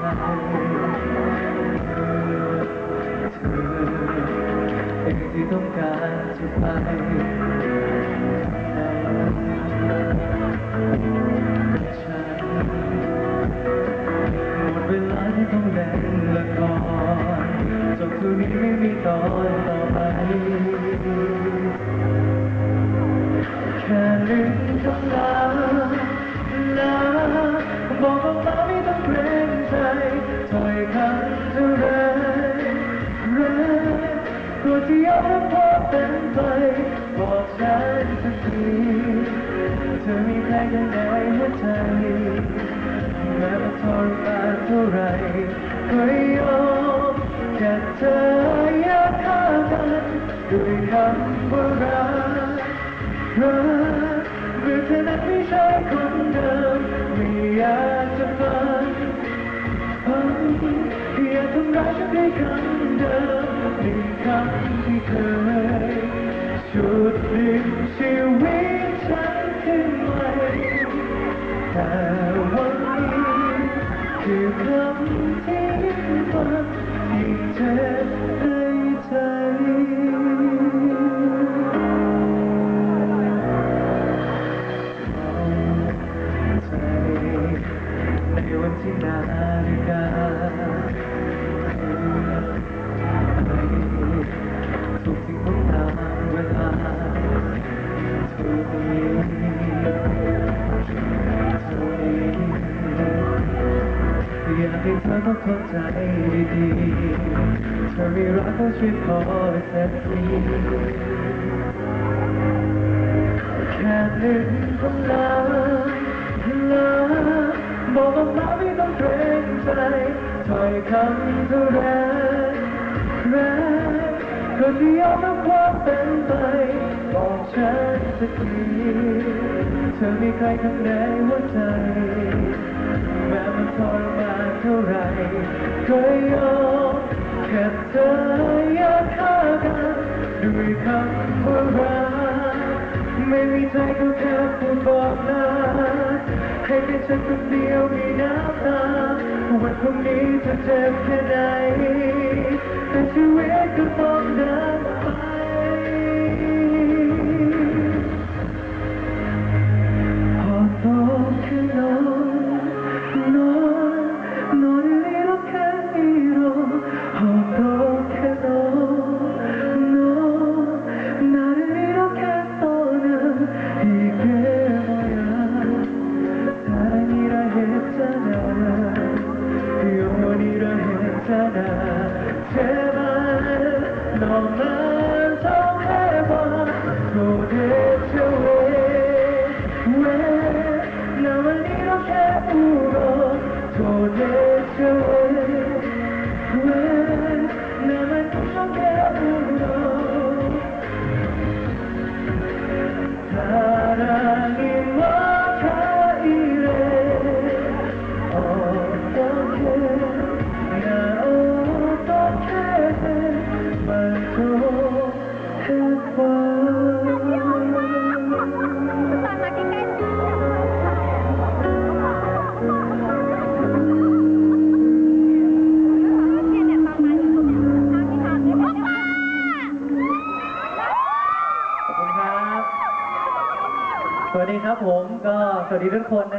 เธอเองที่ต้องการจะไปหมดเวลาที่ต้องเล่นละครจบทุกนี้ไม่มีตอนต่อไปแค่ลืมคำลาลาบอกว่า ที่ยอมรับเป็นไปบอกฉันสักทีเธอมีใครกันในหัวใจแม้ว่าทรมานเท่าไรก็ยอมแค่เธออยากฆ่ากันด้วยคำว่ารักรักหรือเธอนั้นไม่ใช่คนเดิมไม่อยากจะฟังอย่าทำร้ายฉันด้วยคำเดิม ในคำที่เคยชุดดึงชีวิตฉันขึ้นใหม่แต่วันนี้คือคำที่ฟังยิ่งเจ็บ ต้องเข้าใจดีๆเธอม่รักก็ช่วยขอแค่ทีแค่หนึ่งคำลาลาบอกว่ามาไม่ต้องเกรงใจถ้อยคำเท่าแรงแรงก็ที่ยอมรับความเป็นไป บอกฉันสักทีเธอมีใครข้างในหัวใจ แม้มันทรมานเท่าไรก็ยอมแค่เธออยากฆ่ากันด้วยคำว่ารักไม่มีใจก็แค่พูดบอกนะให้แค่ฉันคนเดียวมีน้ำตาวันพรุ่งนี้จะเจ็บแค่ไหนแต่ชีวิตก็ต้องเดิน 했잖아 제발 너만 더 해봐 도대체 왜 왜 나만 이렇게 울어 도대체 왜 왜 나만 이렇게 울어 사랑이 ดีครับผมก็สวัสดีทุกคนนะ